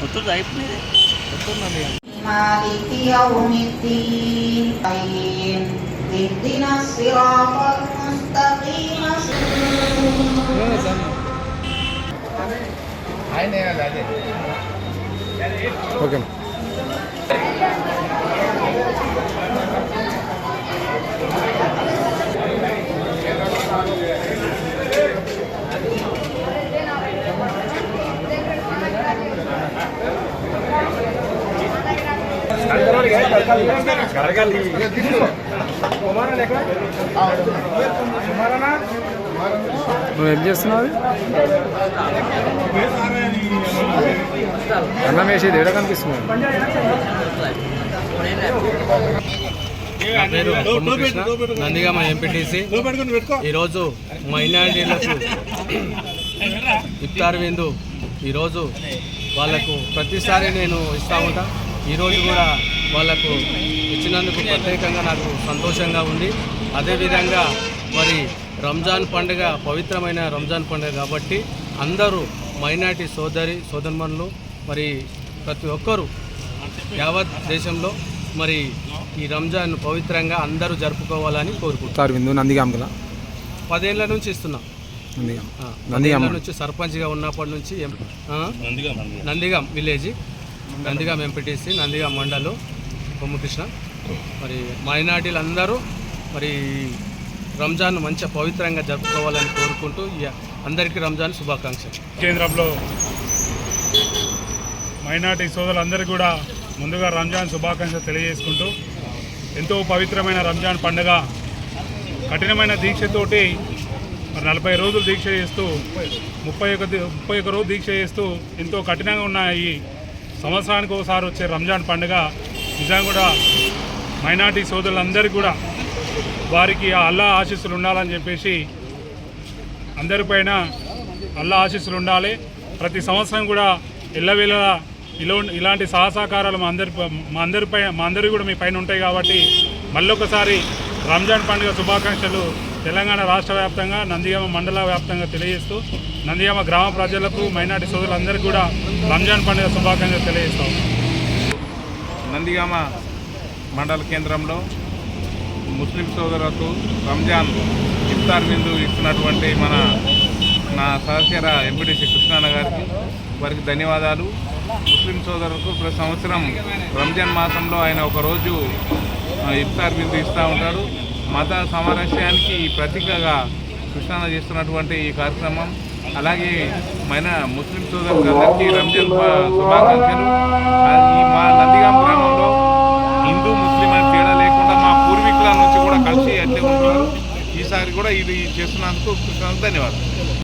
మొత్తం అయిపోయింది مالك يوم الدين طيب اهدنا الصراط المستقيم ఓకే నువ్వు ఏం చేస్తున్నావు? అన్నం వేసేది ఎక్కడ కనిపిస్తున్నావు నా పేరు కొమ్ము కృష్ణ నందిగామ ఎంపీటీసీ ఈరోజు మైనారిటీలకు ఇఫ్తార్ విందు. ఈరోజు వాళ్ళకు ప్రతిసారి నేను ఇస్తూ ఉంటా. ఈరోజు కూడా వాళ్ళకు ఇచ్చినందుకు ప్రత్యేకంగా నాకు సంతోషంగా ఉంది. అదేవిధంగా మరి రంజాన్ పండుగ పవిత్రమైన రంజాన్ పండుగ కాబట్టి అందరూ మైనార్టీ సోదరి సోదరుమణులు మరి ప్రతి ఒక్కరూ యావత్ దేశంలో మరి ఈ రంజాన్ పవిత్రంగా అందరూ జరుపుకోవాలని కోరుకుంటున్నాం. తారు విందు నందిగాం కదా పదేళ్ళ నుంచి ఇస్తున్నాం. నందిగాం నుంచి సర్పంచ్గా ఉన్నప్పటి నుంచి? నందిగాం విలేజ్. నందిగా ఎంపీటీసీ నందిగా మండలు కొమ్మకృష్ణ మరి మైనార్టీలు అందరూ మరి రంజాన్ మంచిగా పవిత్రంగా జరుపుకోవాలని కోరుకుంటూ అందరికీ రంజాన్ శుభాకాంక్షలు. కేంద్రంలో మైనార్టీ సోదరులందరికీ కూడా ముందుగా రంజాన్ శుభాకాంక్షలు తెలియజేసుకుంటూ ఎంతో పవిత్రమైన రంజాన్ పండుగ కఠినమైన దీక్షతోటి మరి నలభై రోజులు దీక్ష చేస్తూ ముప్పై ఒక ముప్పై ఒక రోజు దీక్ష చేస్తూ ఎంతో కఠినంగా ఉన్న ఈ సంవత్సరానికి ఒకసారి వచ్చే రంజాన్ పండుగ నిజంగా కూడా మైనార్టీ సోదరులందరికీ కూడా వారికి ఆ అల్లా ఆశీస్సులు ఉండాలని చెప్పేసి అందరిపైన అల్లా ఆశీస్సులు ఉండాలి. ప్రతి సంవత్సరం కూడా ఇళ్ళవేళ ఇలా ఇలాంటి సహసహకారాలు మా అందరి మా అందరిపై మా అందరి కూడా మీ పైన ఉంటాయి కాబట్టి మళ్ళొకసారి రంజాన్ పండుగ శుభాకాంక్షలు తెలంగాణ రాష్ట్ర వ్యాప్తంగా నందిగామ మండల వ్యాప్తంగా తెలియజేస్తూ నందిగామ గ్రామ ప్రజలకు మైనార్టీ సోదరులందరికీ కూడా రంజాన్ పండుగ శుభాకాంక్షలు తెలియజేస్తాం. నందిగామ మండల కేంద్రంలో ముస్లిం సోదరులకు రంజాన్ ఇఫ్తార్ విందు ఇస్తున్నటువంటి మన నా సహచర ఎంపీటీసీ కృష్ణాన్న గారికి వారికి ధన్యవాదాలు. ముస్లిం సోదరులకు ప్రతి సంవత్సరం రంజాన్ మాసంలో ఆయన ఒకరోజు ఇఫ్తార్ విందు ఇస్తూ ఉంటాడు మత సామరస్యానికి ప్రతీకగా కృష్ణాన చేస్తున్నటువంటి ఈ కార్యక్రమం అలాగే మన ముస్లిం సోదరులందరికీ రంజాన్ శుభాకాంక్షలు. ఈ మా నందిగాం గ్రామంలో హిందూ ముస్లిం అని తేడా లేకుండా మా పూర్వీకుల నుంచి కూడా కలిసి అట్లే ఉంటున్నారు ఈసారి కూడా ఇది చేస్తున్నందుకు కృష్ణాకు ధన్యవాదాలు.